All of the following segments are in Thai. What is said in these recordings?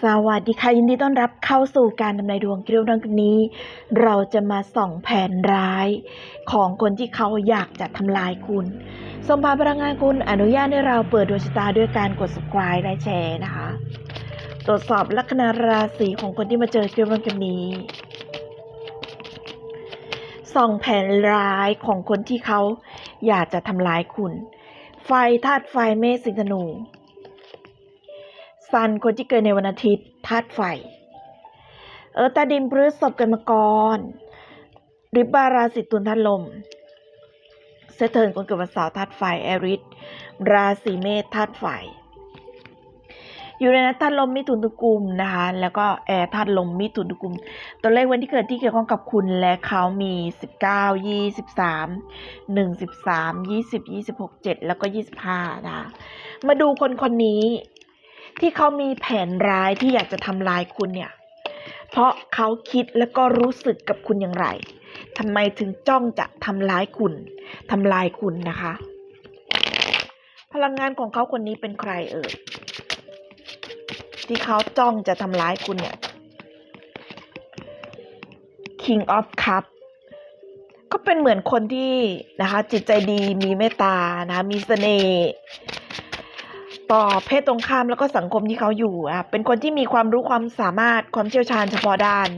สวัสดีค่ะ ยินดีต้อนรับเข้าสู่การทำนายดวงเกี่ยวกับเรื่องนี้ เราจะมาส่องแผนร้าย ของคนที่เขาอยากจะทำลายคุณ สมภารพลังงานคุณอนุญาตให้เราเปิดดวงชะตาด้วยการกด subscribe และแชร์นะคะ ตรวจสอบลัคนาราศีของคนที่มาเจอเกี่ยวกับเรื่องนี้ส่องแผนร้ายของคนที่เขาอยากจะทำลายคุณ ไฟธาตุไฟเมษสิงธนู ซันคนที่เกิดในวันอาทิตย์ธาตุไฟ เออตาดินพฤษภกันมากรริบบาราศีตุลธาตุลมเซเทิร์นคนเกิดวันเสาร์ธาตุไฟแอริสราศีเมษธาตุไฟอยู่ในนั้นธาตุลมมิถุนตุกุมนะคะ แล้วก็แอร์ธาตุลมมิถุนตุกุม ตัวเลขวันที่เกิดที่เกี่ยวข้องกับคุณและเขามี 19 23 1 13 20 26 7 แล้วก็ 25 นะคะ มาดูคนคนนี้ ที่เขามีแผนร้ายที่อยากจะทำลายคุณเนี่ย เพราะเขาคิดแล้วก็รู้สึกกับคุณอย่างไรทำไมถึงจ้องจะทำร้ายคุณทำลายคุณนะคะ พลังงานของเขาคนนี้เป็นใครเอ่ยที่เขาจ้องจะทำร้ายคุณเนี่ย King of Cup ก็เป็นเหมือนคนที่นะคะ จิตใจดีมีเมตตานะะมีเสน่ห์ ต่อเพศตรงข้ามแล้วก็สังคมที่เขาอยู่อะเป็นคนที่มีความรู้ความสามารถความเชี่ยวชาญเฉพาะด้าน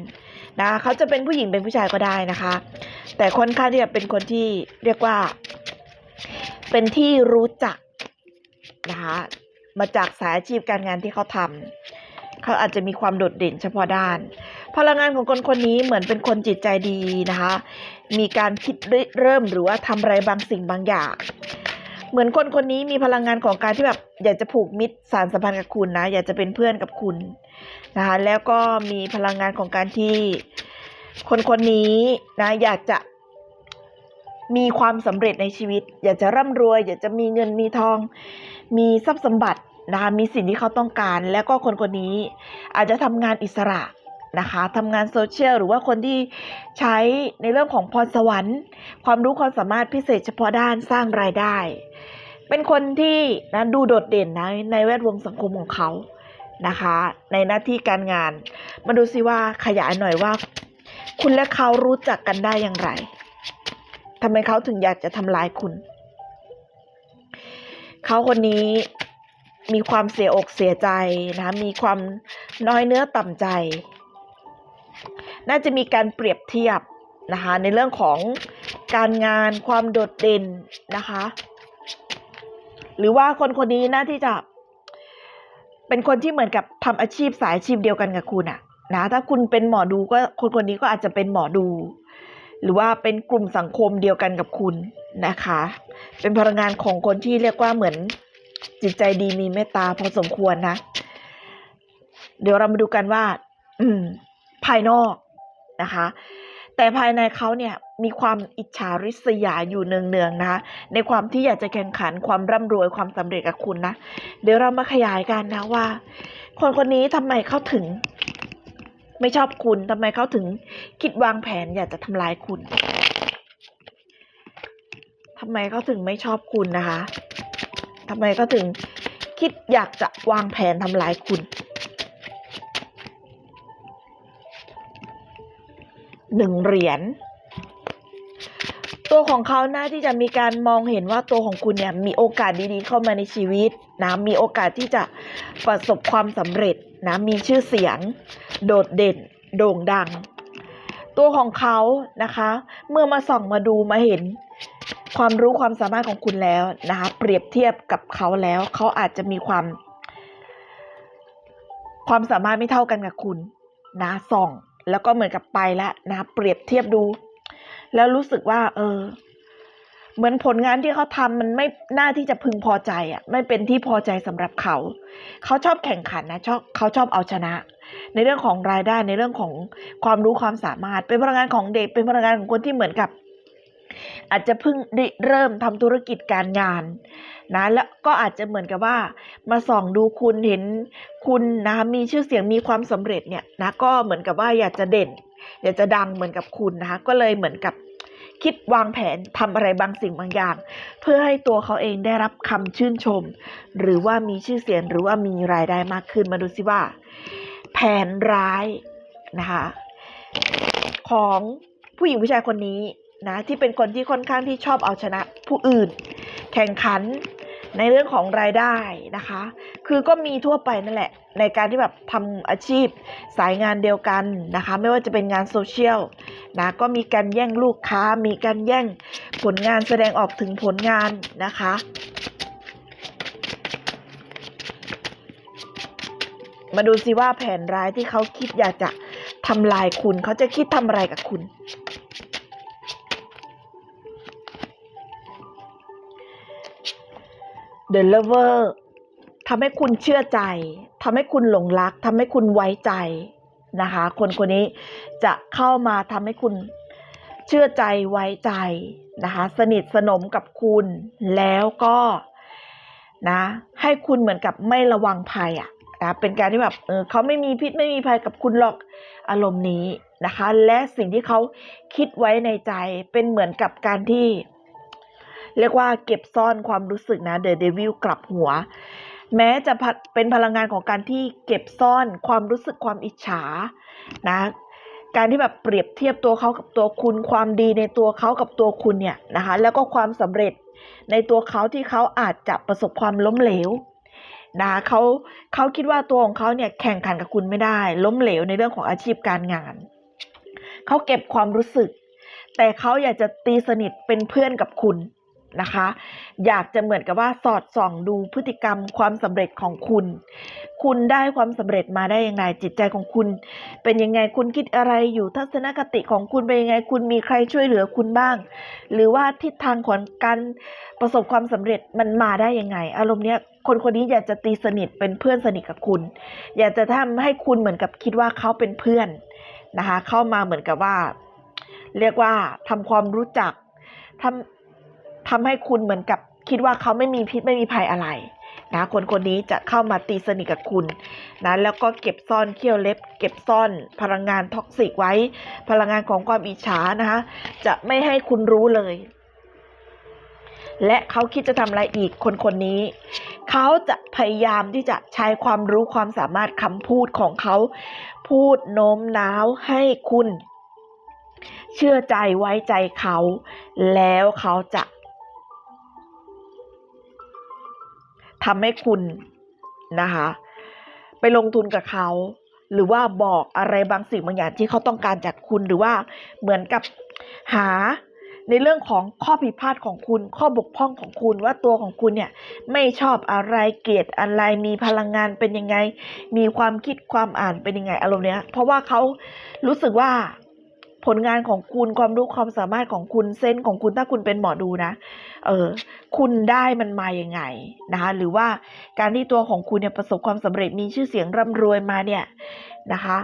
นะคะเขาจะเป็นผู้หญิงเป็นผู้ชายก็ได้นะคะ แต่ค่อนข้างที่จะเป็นคนที่เรียกว่า เป็นที่รู้จักนะคะมาจากสายอาชีพการงานที่เขาทำเขาอาจจะมีความโดดเด่นเฉพาะด้าน พลังงานของคนคนนี้เหมือนเป็นคนจิตใจดีนะคะ มีการคิดเริ่มหรือว่าทำอะไรบางสิ่งบางอย่าง เหมือนคนคนนี้มีพลังงานของการที่แบบอยากจะผูกมิตรสารสัมพันธ์กับคุณนะ อยากจะเป็นเพื่อนกับคุณนะคะแล้วก็มีพลังงานของการที่คนคนนี้นะอยากจะมีความสำเร็จในชีวิต อยากจะร่ำรวย อยากจะมีเงินมีทอง มีทรัพย์สมบัตินะคะมีสิ่งที่เขาต้องการ แล้วก็คนคนนี้อาจจะทำงานอิสระ นะคะทำงานโซเชียลหรือว่าคนที่ใช้ในเรื่องของพรสวรรค์ ความรู้ความสามารถพิเศษเฉพาะด้านสร้างรายได้ เป็นคนที่นะดูโดดเด่นนะในแวดวงสังคมของเขานะคะ ในหน้าที่การงาน มาดูซิว่าขยายหน่อยว่า คุณและเขารู้จักกันได้อย่างไรทำไมเขาถึงอยากจะทำลายคุณ เขาคนนี้มีความเสียอกเสียใจนะ มีความน้อยเนื้อต่ำใจ น่าจะมีการเปรียบเทียบนะคะในเรื่องของการงานความโดดเด่นนะคะ หรือว่าคนคนนี้น่าที่จะ เป็นคนที่เหมือนกับทำอาชีพสายอาชีพเดียวกันกับคุณอะนะถ้าคุณเป็นหมอดูก็คนคนนี้ก็อาจจะเป็นหมอดู หรือว่าเป็นกลุ่มสังคมเดียวกันกับคุณนะคะ เป็นพลังงานของคนที่เรียกว่าเหมือนจิตใจดีมีเมตตาพอสมควรนะ เดี๋ยวเรามาดูกันว่า อืม ภายนอกนะคะ แต่ภายในเขาเนี่ยมีความอิจฉาริษยาอยู่เนืองๆนะคะในความที่อยากจะแข่งขันความร่ำรวยความสำเร็จกับคุณนะ เดี๋ยวเรามาขยายกันนะว่า คนคนนี้ทำไมเขาถึง ไม่ชอบคุณทำไมเขาถึงคิดวางแผนอยากจะทำลายคุณทำไมเขาถึงไม่ชอบคุณนะคะทำไมเขาถึงคิดอยากจะวางแผนทำลายคุณ หนึ่งเหรียญตัวของเขาน่าที่จะมีการมองเห็นว่าตัวของคุณเนี่ยมีโอกาสดีๆเข้ามาในชีวิตนะมีโอกาสที่จะประสบความสำเร็จนะมีชื่อเสียง โดดเด่น โด่งดัง ตัวของเขานะคะ เมื่อมาส่องมาดูมาเห็นความรู้ความสามารถของคุณแล้วนะคะเปรียบเทียบกับเขาแล้ว เขาอาจจะมีความ ความสามารถไม่เท่ากันกับคุณ นะส่อง แล้วก็เหมือนกับไปแล้วนะเปรียบเทียบดู แล้วรู้สึกว่า เออ เหมือนผลงานที่เขาทำมันไม่น่าที่จะพึงพอใจอะ ไม่เป็นที่พอใจสำหรับเขา เขาชอบแข่งขันนะชอบเขาชอบเอาชนะ ในเรื่องของรายได้ในเรื่องของความรู้ความสามารถ เป็นพลังงานของเด็กเป็นพลังงานของคนที่เหมือนกับ อาจจะเพิ่งเริ่มทำธุรกิจการงานนะแล้วก็อาจจะเหมือนกับว่า มาส่องดูคุณเห็นคุณนะมีชื่อเสียงมีความสำเร็จเนี่ยนะก็เหมือนกับว่าอยากจะเด่น อยากจะดังเหมือนกับคุณนะคะก็เลยเหมือนกับคิดวางแผนทำอะไรบางสิ่งบางอย่าง เพื่อให้ตัวเขาเองได้รับคำชื่นชม หรือว่ามีชื่อเสียงหรือว่ามีรายได้มากขึ้นมาดูสิว่า แผนร้ายนะคะของผู้หญิงผู้ชายคนนี้ นะที่เป็นคนที่ค่อนข้างที่ชอบเอาชนะผู้อื่น แข่งขันในเรื่องของรายได้นะคะ คือก็มีทั่วไปนั่นแหละ ในการที่แบบทำอาชีพสายงานเดียวกันนะคะ ไม่ว่าจะเป็นงานโซเชียลนะก็มีการแย่งลูกค้า มีการแย่งผลงานแสดงออกถึงผลงานนะคะมาดูสิว่าแผนร้ายที่เขาคิดอยากจะทำลายคุณ เขาจะคิดทำอะไรกับคุณ The Lover ทำให้คุณเชื่อใจทำให้คุณหลงรักทำให้คุณไว้ใจนะคะ คนคนนี้จะเข้ามาทำให้คุณเชื่อใจไว้ใจนะคะ สนิทสนมกับคุณแล้วก็นะให้คุณเหมือนกับไม่ระวังภัยอะนะเป็นการที่แบบเออเขาไม่มีพิษไม่มีภัยกับคุณหรอกอารมณ์นี้นะคะ และสิ่งที่เขาคิดไว้ในใจเป็นเหมือนกับการที่ เรียกว่าเก็บซ่อนความรู้สึกนะเดอะเดวิลกลับหัว แม้จะเป็นพลังงานของการที่เก็บซ่อนความรู้สึกความอิจฉานะการที่แบบเปรียบเทียบตัวเขากับตัวคุณความดีในตัวเขากับตัวคุณเนี่ยนะคะแล้วก็ความสำเร็จในตัวเขาที่เขาอาจจะประสบความล้มเหลวนะคะเขาเขาคิดว่าตัวของเขาเนี่ยแข่งขันกับคุณไม่ได้ ล้มเหลวในเรื่องของอาชีพการงานเขาเก็บความรู้สึก แต่เขาอยากจะตีสนิทเป็นเพื่อนกับคุณ นะคะ อยากจะเหมือนกับว่าสอดส่องดูพฤติกรรมความสำเร็จของคุณ คุณได้ความสำเร็จมาได้ยังไงจิตใจของคุณ เป็นยังไงคุณคิดอะไรอยู่ทัศนคติของคุณเป็นยังไงคุณมีใครช่วยเหลือคุณบ้าง หรือว่าทิศทางของการประสบความสำเร็จมันมาได้ยังไง อารมณ์เนี้ยคนคนนี้อยากจะตีสนิทเป็นเพื่อนสนิทกับคุณ อยากจะทำให้คุณเหมือนกับคิดว่าเขาเป็นเพื่อนนะคะ เข้ามาเหมือนกับว่า เรียกว่าทำความรู้จักทำ ทำให้คุณเหมือนกับคิดว่าเขาไม่มีพิษไม่มีภัยอะไรนะคนคนนี้จะเข้ามาตีสนิทกับคุณนะแล้วก็เก็บซ่อนเขี้ยวเล็บ เก็บซ่อนพลังงานท็อกซิกไว้ พลังงานของความอิจฉานะคะจะไม่ให้คุณรู้เลย และเขาคิดจะทำอะไรอีกคนคนนี้ เขาจะพยายามที่จะใช้ความรู้ความสามารถคำพูดของเขา พูดโน้มน้าวให้คุณ เชื่อใจไว้ใจเขา แล้วเขาจะ ทำให้คุณนะคะ ไปลงทุนกับเขา หรือว่าบอกอะไรบางสิ่งบางอย่างที่เขาต้องการจากคุณหรือว่าเหมือนกับหาในเรื่องของข้อผิดพลาดของคุณ ข้อบกพร่องของคุณว่าตัวของคุณเนี่ยไม่ชอบอะไรเกลียดอะไรมีพลังงานเป็นยังไง มีความคิดความอ่านเป็นยังไงอารมณ์เนี้ยเพราะว่าเขารู้สึกว่า ผลงานของคุณความรู้ความสามารถของคุณเซนของคุณถ้าคุณเป็นหมอดูนะ เออ คุณได้มันมาอย่างไงนะคะ หรือว่าการที่ตัวของคุณเนี่ยประสบความสำเร็จมีชื่อเสียงร่ำรวยมาเนี่ยนะคะ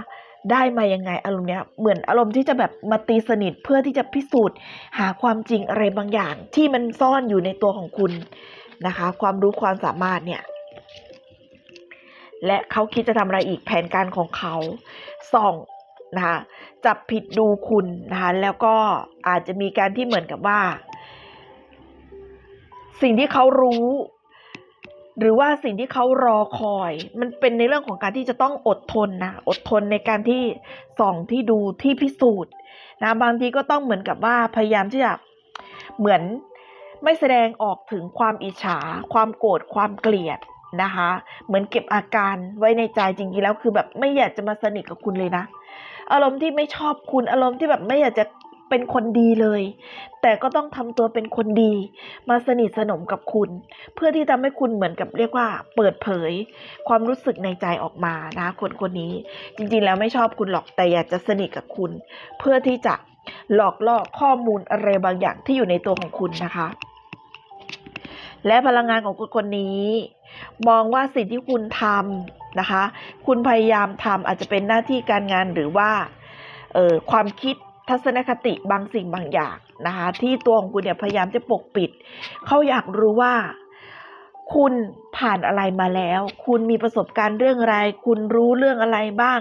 ได้มายังไงอารมณ์เนี้ยเหมือนอารมณ์ที่จะแบบมาตีสนิทเพื่อที่จะพิสูจน์ หาความจริงอะไรบางอย่าง ที่มันซ่อนอยู่ในตัวของคุณนะคะ ความรู้ความสามารถเนี่ยและเขาคิดจะทำอะไรอีกแผนการของเขาส่อง นะคะจับผิดดูคุณนะคะแล้วก็อาจจะมีการที่เหมือนกับว่า สิ่งที่เขารู้ หรือว่าสิ่งที่เขารอคอย มันเป็นในเรื่องของการที่จะต้องอดทนนะอดทนในการที่ส่องที่ดูที่พิสูจน์นะบางทีก็ต้องเหมือนกับว่าพยายามที่จะเหมือนไม่แสดงออกถึงความอิจฉา ความโกรธความเกลียดนะคะ เหมือนเก็บอาการไว้ในใจจริงๆแล้วคือแบบไม่อยากจะมาสนิทกับคุณเลยนะ อารมณ์ที่ไม่ชอบคุณอารมณ์ที่แบบไม่อยากจะเป็นคนดีเลย แต่ก็ต้องทำตัวเป็นคนดี มาสนิทสนมกับคุณ เพื่อที่ทำให้คุณเหมือนกับเรียกว่า เปิดเผย ความรู้สึกในใจออกมานะคนคนนี้ จริงๆแล้วไม่ชอบคุณหรอกแต่อยากจะสนิทกับคุณ เพื่อที่จะหลอกล่อข้อมูลอะไรบางอย่างที่อยู่ในตัวของคุณนะคะ และพลังงานของคนคนนี้ มองว่าสิ่งที่คุณทำ นะคะ คุณพยายามทำอาจจะเป็นหน้าที่การงานหรือว่าเออความคิดทัศนคติบางสิ่งบางอย่างนะคะที่ตัวของคุณเนี่ยพยายามจะปกปิด เขาอยากรู้ว่า คุณผ่านอะไรมาแล้ว คุณมีประสบการณ์เรื่องอะไร คุณรู้เรื่องอะไรบ้าง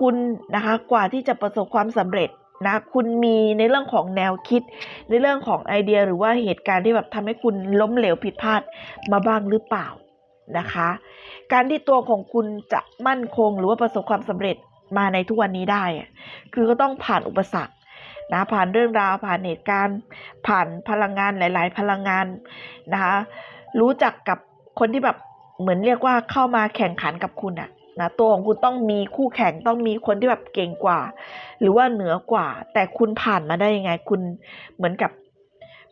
คุณนะคะกว่าที่จะประสบความสำเร็จนะคุณมีในเรื่องของแนวคิด ในเรื่องของไอเดียหรือว่าเหตุการณ์ที่แบบทำให้คุณล้มเหลวผิดพลาดมาบ้างหรือเปล่า นะคะ การที่ตัวของคุณจะมั่นคงหรือว่าประสบความสำเร็จมาในทุกวันนี้ได้ คือก็ต้องผ่านอุปสรรคนะผ่านเรื่องราวผ่านเหตุการณ์ ผ่านพลังงานหลาย ๆ พลังงานนะคะรู้จักกับคนที่แบบเหมือนเรียกว่าเข้ามาแข่งขันกับคุณอะนะตัวของคุณต้องมีคู่แข่งต้องมีคนที่แบบเก่งกว่า หรือว่าเหนือกว่า แต่คุณผ่านมาได้ยังไง คุณเหมือนกับ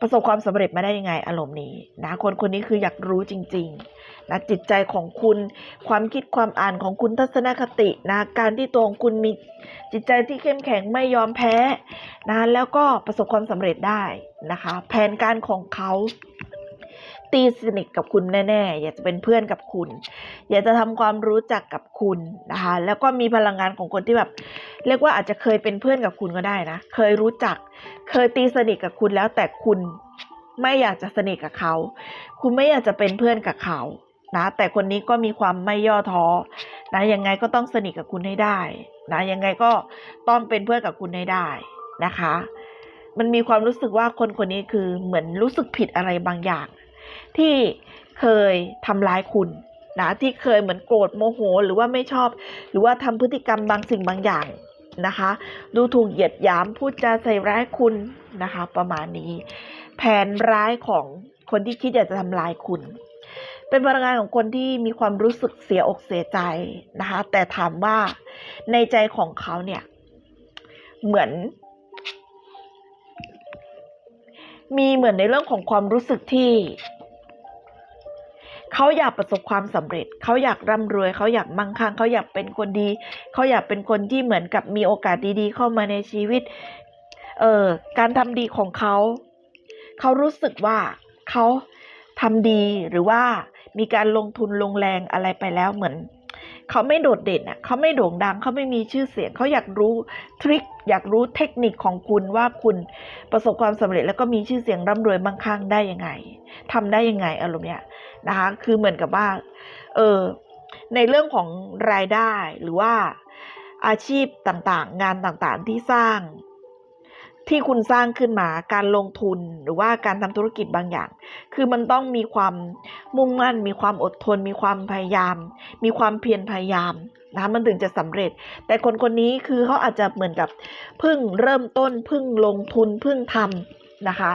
ประสบความสำเร็จมาได้ยังไงอารมณ์นี้นะคนคนนี้คืออยากรู้จริงๆนะจิตใจของคุณความคิดความอ่านของคุณทัศนคตินะการที่ตัวของคุณมีจิตใจที่เข้มแข็งไม่ยอมแพ้นะแล้วก็ประสบความสำเร็จได้นะคะ แผนการของเขา ตีสนิทกับคุณแน่ๆ อยากจะเป็นเพื่อนกับคุณ อยากจะทำความรู้จักกับคุณนะคะ แล้วก็มีพลังงานของคนที่แบบ เรียกว่าอาจจะเคยเป็นเพื่อนกับคุณก็ได้นะ เคยรู้จัก เคยตีสนิทกับคุณแล้วแต่คุณไม่อยากจะสนิทกับเขา คุณไม่อยากจะเป็นเพื่อนกับเขา นะ แต่คนนี้ก็มีความไม่ย่อท้อ นะ ยังไงก็ต้องสนิทกับคุณให้ได้ นะ ยังไงก็ต้องเป็นเพื่อนกับคุณให้ได้นะคะ มันมีความรู้สึกว่าคนคนนี้คือเหมือนรู้สึกผิดอะไรบางอย่าง ที่เคยทำร้ายคุณนะที่เคยเหมือนโกรธโมโหหรือว่าไม่ชอบ หรือว่าทำพฤติกรรมบางสิ่งบางอย่างนะคะ ดูถูกเหยียดหยามพูดจาใส่ร้ายคุณนะคะ ประมาณนี้ แผนร้ายของคนที่คิดอยากจะทำลายคุณ เป็นพลังงานของคนที่มีความรู้สึกเสียอกเสียใจนะคะ แต่ถามว่าในใจของเขาเนี่ย เหมือน มีเหมือนในเรื่องของความรู้สึกที่เขาอยากประสบความสำเร็จ เขาอยากร่ำรวย เขาอยากมั่งคั่ง เขาอยากเป็นคนดี เขาอยากเป็นคนที่เหมือนกับมีโอกาสดีๆ เข้ามาในชีวิต เอ่อ การทำดีของเขา เขารู้สึกว่าเขาทำดีหรือว่ามีการลงทุนลงแรงอะไรไปแล้วเหมือน เขาไม่โดดเด่นอะ เขาไม่โด่งดัง เขาไม่มีชื่อเสียง เขาอยากรู้ทริค อยากรู้เทคนิคของคุณว่าคุณประสบความสำเร็จแล้วก็มีชื่อเสียงร่ำรวยมั่งคั่งได้ยังไงทำได้ยังไงอารมณ์เนี้ยนะคะคือเหมือนกับว่าเออในเรื่องของรายได้หรือว่าอาชีพต่างๆ งานต่างๆที่สร้างที่คุณสร้างขึ้นมาการลงทุนหรือว่าการทำธุรกิจบางอย่าง คือมันต้องมีความมุ่งมั่น มีความอดทน มีความพยายาม มีความเพียรพยายาม นะมันถึงจะสำเร็จ แต่คนคนนี้คือเขาอาจจะเหมือนกับเพิ่งเริ่มต้นเพิ่งลงทุนเพิ่งทำนะคะ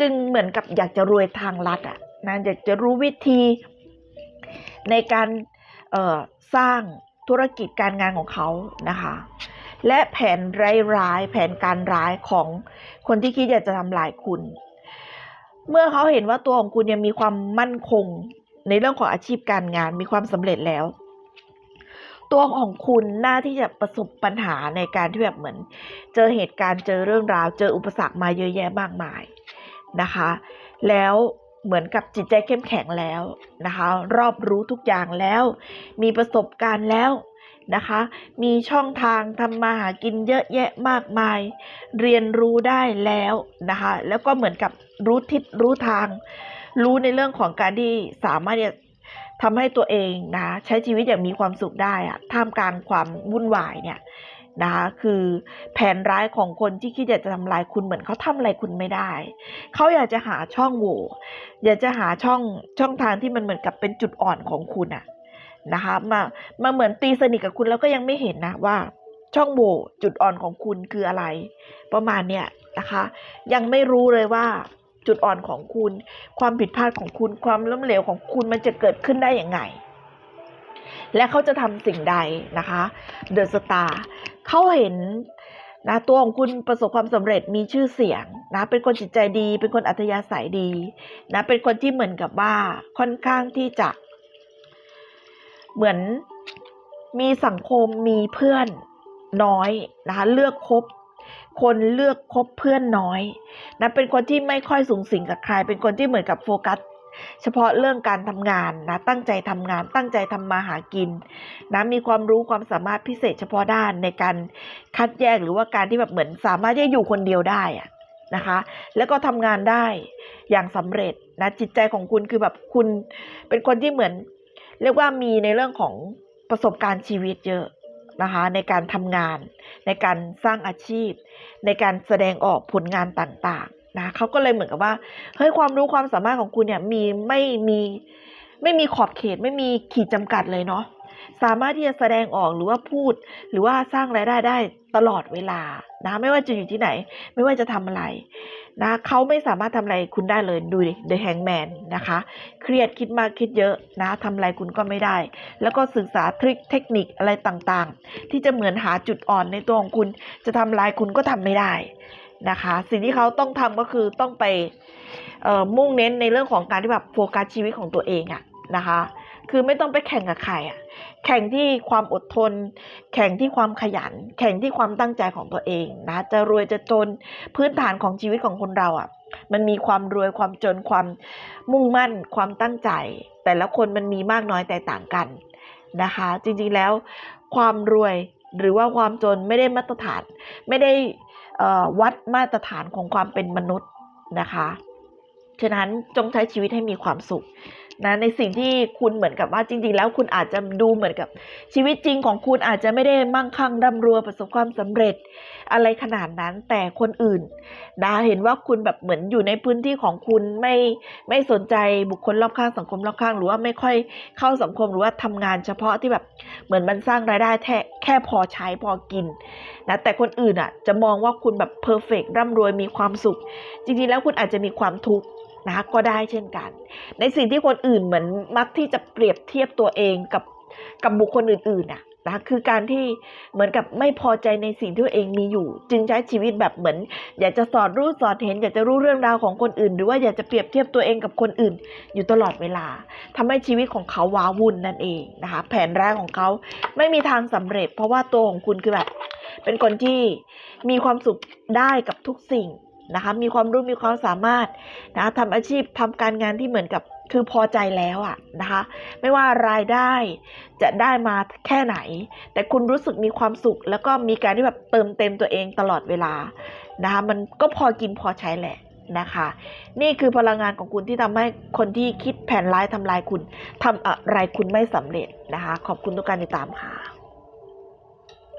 จึงเหมือนกับอยากจะรวยทางลัดอะนะอยากจะรู้วิธี ในการสร้างธุรกิจการงานของเขานะคะ และแผนร้ายๆแผนการร้ายของคนที่คิดอยากจะทำลายคุณ เมื่อเขาเห็นว่าตัวของคุณยังมีความมั่นคง ในเรื่องของอาชีพการงานมีความสำเร็จแล้ว ตัวของคุณน่าที่จะประสบปัญหาในการที่แบบเหมือน เจอเหตุการณ์เจอเรื่องราว เจออุปสรรคมาเยอะแยะมากมายนะคะ แล้วเหมือนกับจิตใจเข้มแข็งแล้วนะคะ รอบรู้ทุกอย่างแล้ว มีประสบการณ์แล้วนะคะ มีช่องทางทำมาหากินเยอะแยะมากมาย เรียนรู้ได้แล้วนะคะ แล้วก็เหมือนกับรู้ทิศรู้ทาง รู้ในเรื่องของการที่สามารถจะ ทำให้ตัวเองนะใช้ชีวิตอย่างมีความสุขได้อะท่ามกลางความวุ่นวายเนี่ยนะคะคือแผนร้ายของคนที่คิดอยากจะทำลายคุณเหมือนเขาทำอะไรคุณไม่ได้ เขาอยากจะหาช่องโหว่อยากจะหาช่องช่องทางที่มันเหมือนกับเป็นจุดอ่อนของคุณอะนะคะมามาเหมือนตีสนิทกับคุณแล้วก็ยังไม่เห็นนะว่า ช่องโหว่จุดอ่อนของคุณคืออะไร ประมาณเนี้ยนะคะ ยังไม่รู้เลยว่า จุดอ่อนของคุณ ความผิดพลาดของคุณ ความล้มเหลวของคุณมันจะเกิดขึ้นได้อย่างไง และเขาจะทำสิ่งใดนะคะเดอะสตาร์เขาเห็นนะตัวของคุณประสบความสำเร็จมีชื่อเสียงนะเป็นคนจิตใจดี เป็นคนอัธยาศัยดีนะเป็นคนที่เหมือนกับว่าค่อนข้างที่จะ เหมือนมีสังคมมีเพื่อนน้อยนะคะเลือกคบ คนเลือกคบเพื่อนน้อยนะเป็นคนที่ไม่ค่อยสูงสิงกับใคร เป็นคนที่เหมือนกับโฟกัสเฉพาะเรื่องการทำงานนะตั้งใจทำงานตั้งใจทำมาหากินนะมีความรู้ความสามารถพิเศษเฉพาะด้านในการคัดแยกหรือว่าการที่แบบเหมือนสามารถที่จะอยู่คนเดียวได้อะนะคะ แล้วก็ทำงานได้อย่างสำเร็จนะจิตใจของคุณคือแบบคุณเป็นคนที่เหมือน เรียกว่ามีในเรื่องของประสบการณ์ชีวิตเยอะ นะคะในการทำงาน ในการสร้างอาชีพ ในการแสดงออกผลงานต่างๆนะเขาก็เลยเหมือนกับว่าเฮ้ยความรู้ความสามารถของคุณเนี่ยมีไม่มีไม่มีขอบเขตไม่มีขีดจำกัดเลยเนาะ สามารถที่จะแสดงออกหรือว่าพูด หรือว่าสร้างรายได้ได้ตลอดเวลานะไม่ว่าจะอยู่ที่ไหน ไม่ว่าจะทำอะไรนะเขาไม่สามารถทำอะไรคุณได้เลยดูดิ The Hangman นะคะเครียดคิดมากคิดเยอะนะทำอะไรคุณก็ไม่ได้ แล้วก็ศึกษาทริคเทคนิคอะไรต่างๆ ที่จะเหมือนหาจุดอ่อนในตัวของคุณ จะทำลายคุณก็ทำไม่ได้นะคะ สิ่งที่เขาต้องทำก็คือต้องไปมุ่งเน้นในเรื่องของการที่แบบโฟกัสชีวิตของตัวเองอะนะคะ คือไม่ต้องไปแข่งกับใครอะแข่งที่ความอดทน แข่งที่ความขยัน แข่งที่ความตั้งใจของตัวเองนะ จะรวยจะจนพื้นฐานของชีวิตของคนเราอะ่ะ มันมีความรวยความจนความมุ่งมั่น ความตั้งใจ แต่ละคนมันมีมากน้อยแตกต่างกันนะคะ จริงๆแล้วความรวยหรือว่าความจนไม่ได้มาตรฐาน ไม่ได้อ่อวัดมาตรฐานของความเป็นมนุษย์นะคะ ฉะนั้นจงใช้ชีวิตให้มีความสุข นะในสิ่งที่คุณเหมือนกับว่าจริง ๆ แล้วคุณอาจจะดูเหมือนกับชีวิตจริงของคุณอาจจะไม่ได้มั่งคั่งร่ำรวยประสบความสำเร็จ อะไรขนาดนั้นแต่คนอื่นนะเห็นว่าคุณแบบเหมือนอยู่ในพื้นที่ของคุณไม่ไม่สนใจบุคคลรอบข้างสังคมรอบข้าง หรือว่าไม่ค่อยเข้าสังคมหรือว่าทำงานเฉพาะที่แบบเหมือนมันสร้างรายได้แค่แค่พอใช้พอกินนะแต่คนอื่นอะจะมองว่าคุณแบบเพอร์เฟกร่ำรวยมีความสุข จริงๆแล้วคุณอาจจะมีความทุกข์ นะก็ได้เช่นกัน ในสิ่งที่คนอื่นเหมือนมักที่จะเปรียบเทียบตัวเองกับกับบุคคลอื่นๆน่ะนะคือการที่เหมือนกับไม่พอใจในสิ่งที่ตัวเองมีอยู่ จึงใช้ชีวิตแบบเหมือน อยากจะสอดรู้สอดเห็น อยากจะรู้เรื่องราวของคนอื่น หรือว่าอยากจะเปรียบเทียบตัวเองกับคนอื่น อยู่ตลอดเวลาทำให้ชีวิตของเขาว้าวุ่นนั่นเองนะคะแผนแรกของเขาไม่มีทางสำเร็จ เพราะว่าตัวของคุณคือแบบ เป็นคนที่มีความสุขได้กับทุกสิ่ง นะคะมีความรู้มีความสามารถนะทำอาชีพทำการงานที่เหมือนกับคือพอใจแล้วอะนะคะ ไม่ว่ารายได้จะได้มาแค่ไหน แต่คุณรู้สึกมีความสุข แล้วก็มีการที่แบบเติมเต็มตัวเองตลอดเวลานะคะมันก็พอกินพอใช้แหละนะคะ นี่คือพลังงานของคุณที่ทำให้คนที่คิดแผนร้ายทำลายคุณทำอะไรคุณไม่สำเร็จนะคะ ขอบคุณทุกการติดตามค่ะ